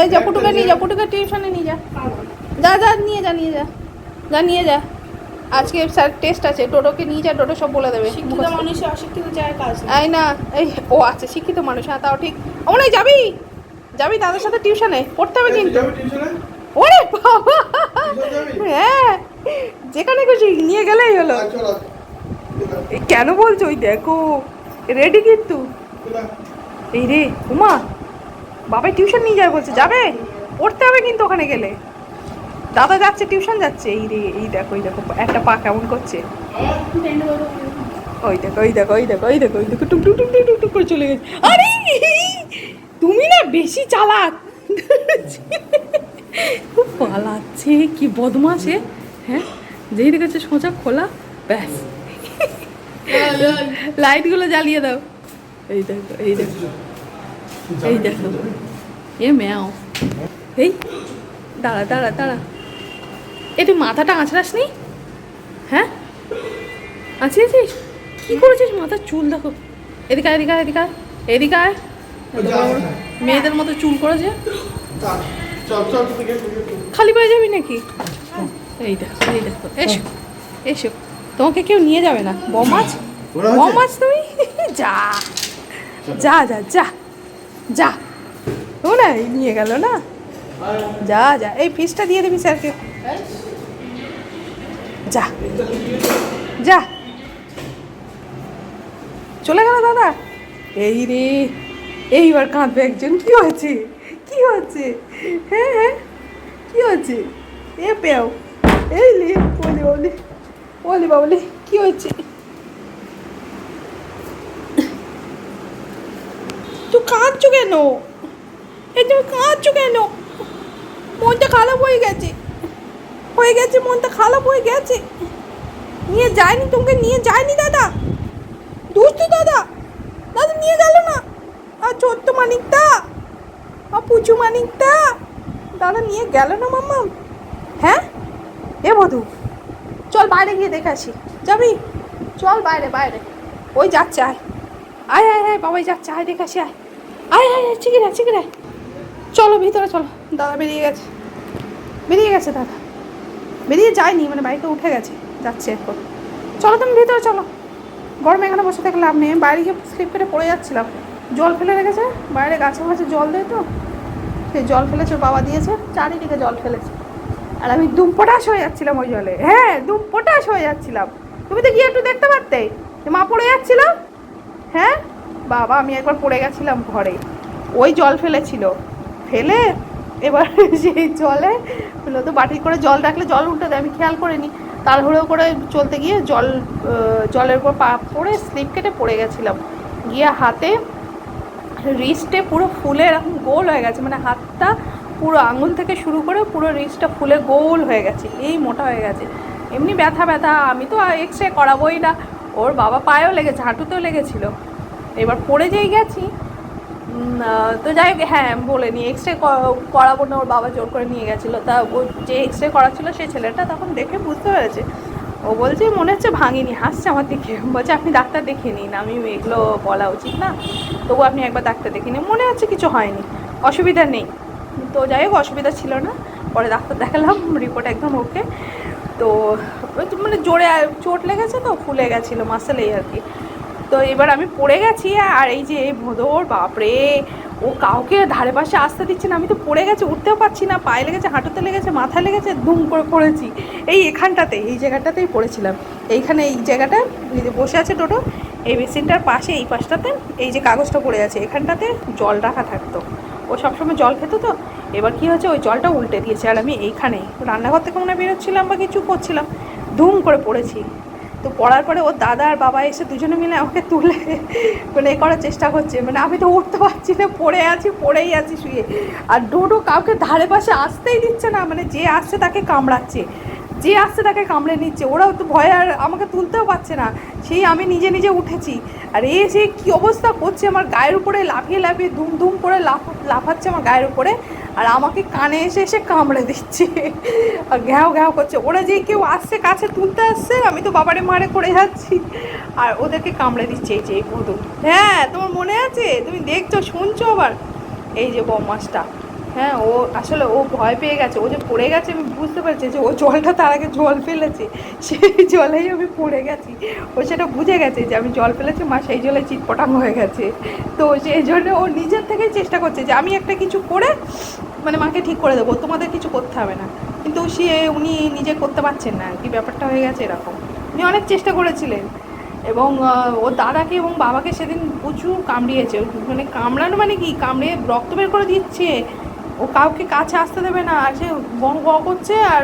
এই যা পুটুকে নিয়ে যা পুটুকে টিউশনে নিয়ে যা। যা যা নিয়ে যা নিয়ে যা। যা নিয়ে যা। আজকে স্যার টেস্ট আছে টোটোকে নিয়ে যা টোটো সব বলে দেবে। শিক্ষিত মানুষের অশিক্ষিত জায়গায় কাজ। এই না এই ও আচ্ছা শিক্ষিত মানুষ হ্যাঁ তাও ঠিক। ও যাবি? যাবি দাদার সাথে টিউশনে পড়তে হবে কিন্তু যাবে টিউশনে ওরে বাবা! হ্যাঁ যেখানে খুশি নিয়ে গেলেই হলো। কেন বলছো? ওই দেখো রেডি কিন্তু। এই রে উমা। বাবাই টিউশন নিয়ে যাবে বলছে যাবে? পড়তে হবে কিন্তু ওখানে গেলে। দাদা যাচ্ছে টিউশন যাচ্ছে। এই রে এই দেখো এই দেখো একটা পা কেমন করছে। ওই দেখো ওই দেখো ওই দেখো ওই দেখো ওই দেখো টুক টুক টুক টুক টুক করে চলে গেছে। আরে তুমি না বেশি চালাক। খুব পালাচ্ছে কি বদমাসে হ্যাঁ যেই দেখেছে সোজা খোলা ব্যাস। লাইটগুলো জ্বালিয়ে দাও। এই দেখো এই দেখো। এই দেখো। এ ম্যাও। এই দাঁড়া দাঁড়া দাঁড়া। এটি মাথাটা আঁচড়াস নি? হ্যাঁ? কি করেছিস মাথার চুল দেখো। এদিকে এদিকে এদিকে আয়, এদিকে। মেয়েদের মতো চুল করেছে। খালি পায়ে যাবি নাকি? এই দেখো এই দেখো এসো এসো। তোমাকে কেউ নিয়ে যাবে না। হচ্ছে? বমাজ তুমি? যা যা যা যা। যা। ও না, এই নিয়ে গেল না। যা যা। এই ফিসটা দিয়ে দিবি স্যারকে। যা। যা। চলে গেল দাদা। এই রে, এইবার কাঁদবে একজন। কি হয়েছে? কি হচ্ছে হ্যাঁ হ্যাঁ। কি হচ্ছে এ পেও। এই লে, বলি বলি। বলি, বাবলি, কি হচ্ছে তুই কাঁদছো কেন? এই তুমি কাঁদছো কেন? মনটা খারাপ হয়ে গেছে। হয়ে গেছে, মনটা খারাপ হয়ে গেছে। নিয়ে যায়নি তোমাকে, নিয়ে যায়নি দাদা। দুষ্টু দাদা। দাদা, নিয়ে গেল না। আর ছোট্ট মানিকটা। আর পুচু মানিকটা। দাদা, নিয়ে গেল না মাম্মা। হ্যাঁ? এ বধু, চল বাইরে গিয়ে দেখে আসি। যাবি? চল বাইরে বাইরে। ওই যাচ্ছে, আয়। আয় আয় আয়, বাবাই যাচ্ছে, আয়, দেখে আসি, আয়। আয় আয় চিকিরে চিকিরে চলো, ভিতরে চলো। দাদা বেরিয়ে গেছে। বেরিয়ে গেছে দাদা। বেরিয়ে যায়নি মানে বাইকে উঠে গেছে। যাচ্ছে এখন। চলো তুমি ভিতরে চলো। গরমে এখানে বসে থাকলে আমি বাইরে গিয়ে স্লিপ করে পড়ে যাচ্ছিলাম। জল ফেলে রেখেছে। বাইরে গাছে গাছে জল দেয় তো। সেই জল ফেলেছে, বাবা দিয়েছে। চারিদিকে জল ফেলেছে। আর আমি দুম পটাশ হয়ে যাচ্ছিলাম ওই জলে। হ্যাঁ দুম পটাশ হয়ে যাচ্ছিলাম। তুমি তো গিয়ে একটু দেখতে পারতে? মা পড়ে যাচ্ছিল? হ্যাঁ? বাবা, আমি একবার পড়ে গেছিলাম ঘরে। ওই জল ফেলেছিল। ফেলে? এবার সেই জলে তো বাটি করে জল রাখলে জল উল্টে দেয়, আমি খেয়াল করিনি। তাড়াহুড়ো করে চলতে গিয়ে জল জলের উপর পা পড়ে স্লিপ কেটে পড়ে গেছিলাম। গিয়ে হাতে রিস্টে পুরো ফুলে এরকম গোল হয়ে গেছে মানে হাতটা পুরো আঙুল থেকে শুরু করে পুরো রিস্টটা ফুলে গোল হয়ে গেছে, এই মোটা হয়ে গেছে। এমনি ব্যথা ব্যথা, আমি তো এক্স রে করাবোই না। ওর বাবা পায়েও লেগেছে, হাঁটুতেও লেগেছিল। এবার পড়ে যেই গেছি তো যাই হোক হ্যাঁ বলে নি এক্স রে করাবো না, ওর বাবা জোর করে নিয়ে গেছিল। তা ও যে এক্স রে করাচ্ছিল সেই ছেলেটা তখন দেখে বুঝতে পেরেছে। ও বলছে, মনে হচ্ছে ভাঙিনি, হাসছে আমার দিকে। বলছে, আপনি ডাক্তার দেখিয়ে নিন, আমি এগুলো বলা উচিত না। তবু আপনি একবার ডাক্তার দেখিয়ে নিন। মনে হচ্ছে কিছু হয়নি, অসুবিধা নেই। তো যাই হোক, অসুবিধা ছিল না। পরে ডাক্তার দেখালাম রিপোর্ট একদম ওকে তো মানে জোরে চোট লেগেছে তো, ফুলে গেছিল মাসেল এই আর কি। তো এবার আমি পড়ে গেছি আর এই যে, ভোঁদর, বাপরে! ও কাউকে ধারে পাশে আসতে দিচ্ছে না। আমি তো পড়ে গেছি, উঠতেও পারছি না। পায়ে লেগেছে, হাঁটুতে লেগেছে মাথায় লেগেছে, ধুম করে পড়েছি। এই এখানটাতে, এই জায়গাটাতেই পড়েছিলাম। এইখানে এই জায়গাটা বসে আছে টোটো, এই বেসিনটার পাশে, এই পাশটাতে এই যে কাগজটা পড়ে আছে, এখানটাতে জল রাখা থাকতো। ও সবসময় জল খেতো তো। এবার কি হয়েছে, ওই জলটা উল্টে দিয়েছে। আর আমি এইখানেই, রান্নাঘর থেকে মনে বেরোচ্ছিলাম বা কিছু করছিলাম। ধুম করে পড়েছি। তো পড়ার পরে ওর দাদা আর বাবা এসে দুজনে মিলে আমাকে তুলে মানে এ করার চেষ্টা করছে। মানে আমি তো উঠতে পারছি না, পড়ে আছি, পড়েই আছি শুয়ে। আর ডোডো কাউকে ধারে পাশে আসতেই দিচ্ছে না মানে যে আসছে তাকে কামড়াচ্ছে। যে আসছে তাকে কামড়ে নিচ্ছে। ওরাও তো ভয় আর আমাকে তুলতেও পারছে না। সেই আমি নিজে নিজে উঠেছি। আর এ সে কী অবস্থা করছে আমার গায়ের উপরে, লাফিয়ে লাফিয়ে ধুম ধুম করে লাফ, লাফাচ্ছে আমার গায়ের উপরে। আর আমাকে কানে এসে এসে কামড়ে দিচ্ছে। ঘ্যাও ঘ্যাও করছে। ওরা যে কেউ আসছে, কাছে তুলতে আসছে, আমি তো বাবারে মারে করে যাচ্ছি। আর ওদেরকে কামড়ে দিচ্ছে এই যে এই মধু। হ্যাঁ তোমার মনে আছে? তুমি দেখছ, শুনছো আবার? এই যে বমাসটা। হ্যাঁ ও আসলে ও ভয় পেয়ে গেছে। ও যে পড়ে গেছে আমি বুঝতে পারছি যে ও জলটা তার আগে জল ফেলেছে। সেই জলেই আমি পড়ে গেছি। ও সেটা বুঝে গেছে যে আমি জল ফেলেছি, মা সেই জলে চিটপটাং হয়ে গেছে। তো সেই জন্য ও নিজের থেকেই চেষ্টা করছে যে আমি একটা কিছু করে মানে মাকে ঠিক করে দেবো, তোমাদের কিছু করতে হবে না। কিন্তু সে, উনি নিজে করতে পারছেন না কি, ব্যাপারটা হয়ে গেছে এরকম। উনি অনেক চেষ্টা করেছিলেন। এবং ও দাদাকে এবং বাবাকে সেদিন প্রচুর কামড়িয়েছে। মানে কামড়ানো মানে কি? কামড়ে রক্ত বের করে দিচ্ছে। ও কাউকে কাছে আসতে দেবে না, আর সে বং ব করছে, আর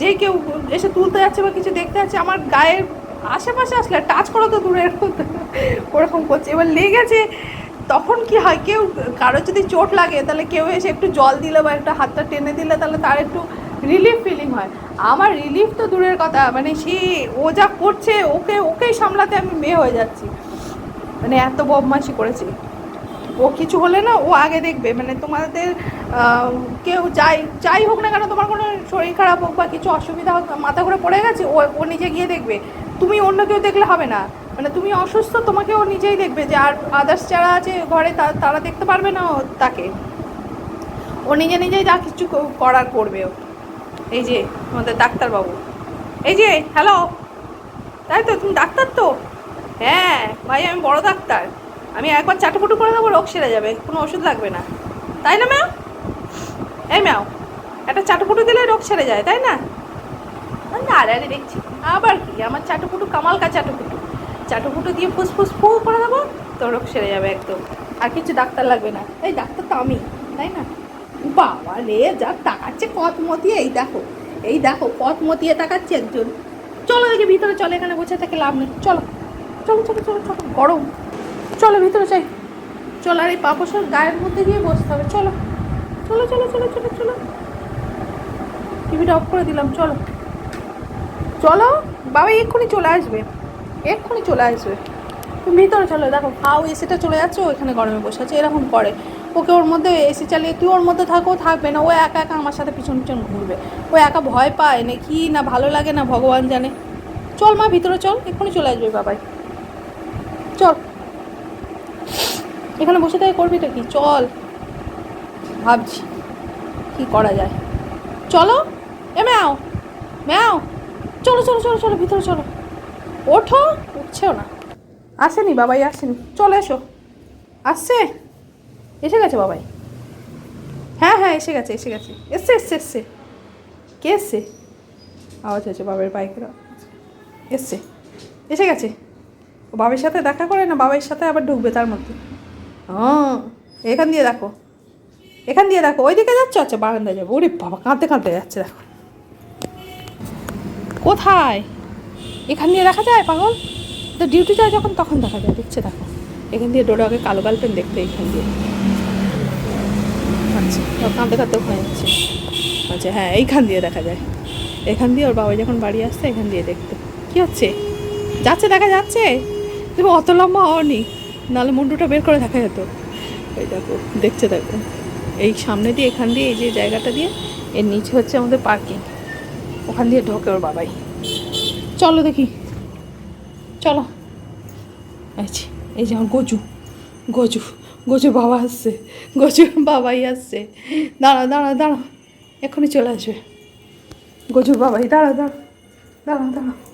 যে কেউ এসে তুলতে যাচ্ছে বা কিছু দেখতে যাচ্ছে, আমার গায়ের আশেপাশে আসলে টাচ করো তো দূরের ওরকম করছে। এবার লেগেছে, তখন কি হয়, কেউ কারও যদি চোট লাগে, তাহলে কেউ এসে একটু জল দিলে বা একটা হাতটা টেনে দিলে, তাহলে তার একটু রিলিফ ফিলিং হয়। আমার রিলিফ তো দূরের কথা মানে সে, ও যা করছে, ওকে, ওকেই সামলাতে আমি মেয়ে হয়ে যাচ্ছি। মানে এত বদমাশি করেছি। ও কিছু হলে না ও আগে দেখবে মানে তোমাদের কেউ যাই যাই হোক না কেন তোমার কোনো শরীর খারাপ হোক বা কিছু অসুবিধা হোক, মাথা ঘুরে পড়ে গেছে, ও ও নিজে গিয়ে দেখবে। তুমি অন্য কেউ দেখলে হবে না। মানে তুমি অসুস্থ, তোমাকে ও নিজেই দেখবে যে আর আদার্স যারা আছে ঘরে তারা দেখতে পারবে না তাকে। ও নিজে নিজেই যা কিছু করার করবে এই যে আমাদের ডাক্তারবাবু। এই যে হ্যালো তাই তো? তুমি ডাক্তার তো? হ্যাঁ ভাই, আমি বড় ডাক্তার। আমি একবার চাটুপুটু করে দেবো রোগ সেরে যাবে, কোনো ওষুধ লাগবে না। তাই না ম্যাও এই ম্যাও একটা চাটুপুটু দিলে রোগ সেরে যায়, তাই না? আরে আরে দেখছি। আবার কি, আমার চাটুপুটু কামালকা চাটুপুটু। চাটুপুটু দিয়ে ফুসফুস ফু করে দেবো তো রোগ সেরে যাবে একদম। আর কিছু ডাক্তার লাগবে না। এই ডাক্তার তো আমি, তাই না? বাবা রে, যা তাকাচ্ছে কত মতিয়ে এই দেখো এই দেখো কত মতিয়ে তাকাচ্ছে একজন। চলো দেখি, ভিতরে চলো, এখানে বসে থেকে লাভ নেই। চলো চলো চলো চলো চলো, গরম। চলো ভিতরে চাই চলো, আর এই পাপসের গায়ের মধ্যে গিয়ে বসতে হবে। চলো। চলো চলো চলো চলো চলো। টিভিটা অফ করে দিলাম, চলো। চলো, বাবা, এক্ষুনি চলে আসবে। এক্ষুনি চলে আসবে। তুমি ভিতরে চলো, দেখো হাও এসিটা চলে যাচ্ছে, ও এখানে গরমে বসে আছে, এরকম করে। ওকে ওর মধ্যে এসি চালিয়ে, তুই ওর মধ্যে থাকো থাকবে না, ও একা একা আমার সাথে পিছন পিছন ঘুরবে। ও একা ভয় পায় না, কি না ভালো লাগে না, ভগবান জানে। চল মা, ভিতরে চল, এক্ষুনি চলে আসবে, বাবাই। চল। এখানে বসে থেকে করবি তো কি? চল। ভাবছি কি করা যায়। চলো। এ ম্যাও। ম্যাও। চলো চলো চলো চলো, ভিতরে চলো। ওঠো। উঠছেও না। আসেনি বাবাই, আসেনি। চলে এসো। আসছে? এসে গেছে বাবাই? হ্যাঁ হ্যাঁ এসে গেছে এসে গেছে। এসছে এসছে এসছে। কে এসছে? আওয়াজ হয়েছে বাবার বাইকের। এসছে। এসে গেছে। ও বাবার সাথে দেখা করে না? বাবার সাথে আবার ঢুকবে তার মধ্যে। হ্যাঁ এখান দিয়ে দেখো। এখান দিয়ে দেখো, ওইদিকে যাচ্ছে? আচ্ছা বারান্দায় যাব। ওরে বাবা, কাঁদতে কাঁদতে যাচ্ছে, দেখো। কোথায়? এখান দিয়ে দেখা যায়, পাগল? তো ডিউটি যায় যখন, তখন দেখা যায়, দেখছে, দেখো। এখান দিয়ে আগে কালো গালপেন দেখতে, এখান দিয়ে। আচ্ছা কাঁদতে কাঁদতে ওখানে যাচ্ছে। আচ্ছা হ্যাঁ এইখান দিয়ে দেখা যায়। এখান দিয়ে ওর বাবা যখন বাড়ি আসছে, এখান দিয়ে দেখতে। কি হচ্ছে? যাচ্ছে, দেখা যাচ্ছে? তুমি অত লম্বা হওনি। নাহলে মুন্ডুটা বের করে দেখা যেত। এই দেখো, দেখছে দেখো। এই সামনে দিয়ে, এখান দিয়ে, এই যে জায়গাটা দিয়ে, এর নিচে হচ্ছে আমাদের পার্কিং ওখান দিয়ে ঢোকে ওর বাবাই। চলো দেখি। চলো। আচ্ছা এই যে আমার গজু। গজু গজু বাবা আসছে। গজু বাবাই আসছে। দাঁড়া দাঁড়া দাঁড়া এক্ষুনি চলে আসবে। গজুর বাবাই দাঁড়া দাঁড়া দাঁড়া দাঁড়া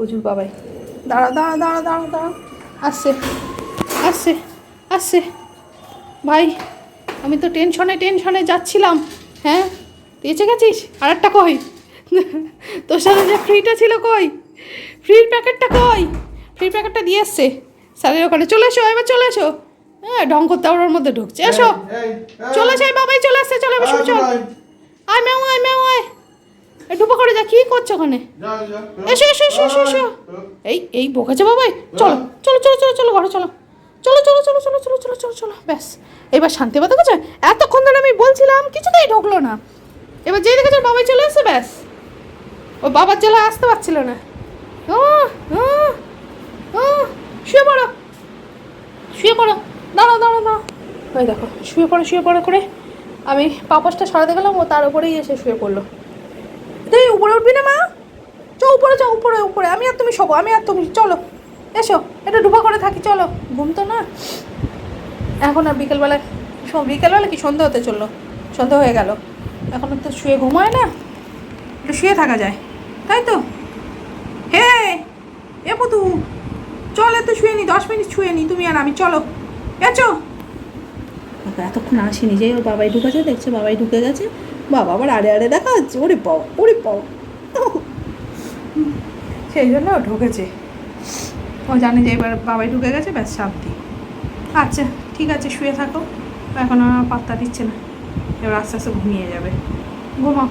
গজুর বাবাই। দাঁড়া দাঁড়া দাঁড়া দাঁড়া দাঁড়া। আসছে আসছে আসছে। ভাই আমি তো টেনশনে টেনশনে যাচ্ছিলাম হ্যাঁ? এসে গেছিস? আর একটা কই? তোর সাথে যে ফ্রিটা ছিল কই? ফ্রির প্যাকেটটা কই? ফ্রির প্যাকেটটা দিয়ে এসছে। স্যারের ওখানে চলে এসো এবার চলে এসো। হ্যাঁ ঢং করতে ওর মধ্যে ঢুকছে। এসো। চলে এসো বাবাই চলে আসছে চলে এসো চল আয় ম্যাও আয় ম্যাও আয়। ডুবো করে যা কী করছ ওখানে এসো এসো এসো এসো এসো এই এই বোকাচ্ছে বাবাই চলো চলো চলো চলো চলো ঘরে চলো চলো চলো চলো চলো চলো চলো চলো চলো ব্যাস এবার শান্তি পাতা গেছে এতক্ষণ ধরে আমি বলছিলাম কিছুতেই ঢুকলো না এবার যেই দেখেছ বাবাই চলে এসে ব্যাস ও বাবার জেলায় আসতে পারছিল না ও ও ও শুয়ে পড়ো শুয়ে পড়ো দাঁড়াও দাঁড়াও দাঁড়াও ওই দেখো শুয়ে পড়ো শুয়ে পড়ো করে আমি পাপসটা সরাতে গেলাম ও তার উপরেই এসে শুয়ে পড়ল উপরে উঠবি না, মা? চ উপরে চ উপরে উপরে। আমি আর তুমি শোবো, আমি আর তুমি। চলো, এসো। এটা ডুবা করে থাকি, চলো। ঘুম তো না? এখন আর বিকেলবেলায় শো- বিকেলবেলা কি সন্ধ্যা হতে চলল? সন্ধ্যা হয়ে গেল। এখন তো শুয়ে ঘুমায় না। একটু শুয়ে থাকা যায়। তাই তো? হে, এ পুতু, চল এত শুয়ে নি, দশ মিনিট শুয়ে নি, তুমি আর আমি। চলো। এচো এতক্ষণ আসেনি যে ওর বাবাই ঢুকেছে, দেখছে, বাবাই ঢুকে গেছে। বাবা আবার আড়ে আড়ে দেখা যাচ্ছে ওরে পাও ওরে পাও সেই জন্য ও ঢুকেছে। ও জানে যে এবার বাবাই ঢুকে গেছে, ব্যাস শান্তি। আচ্ছা ঠিক আছে, শুয়ে থাকো। এখন আর পাত্তা দিচ্ছে না। এবার আস্তে আস্তে ঘুমিয়ে যাবে। ঘুমাও।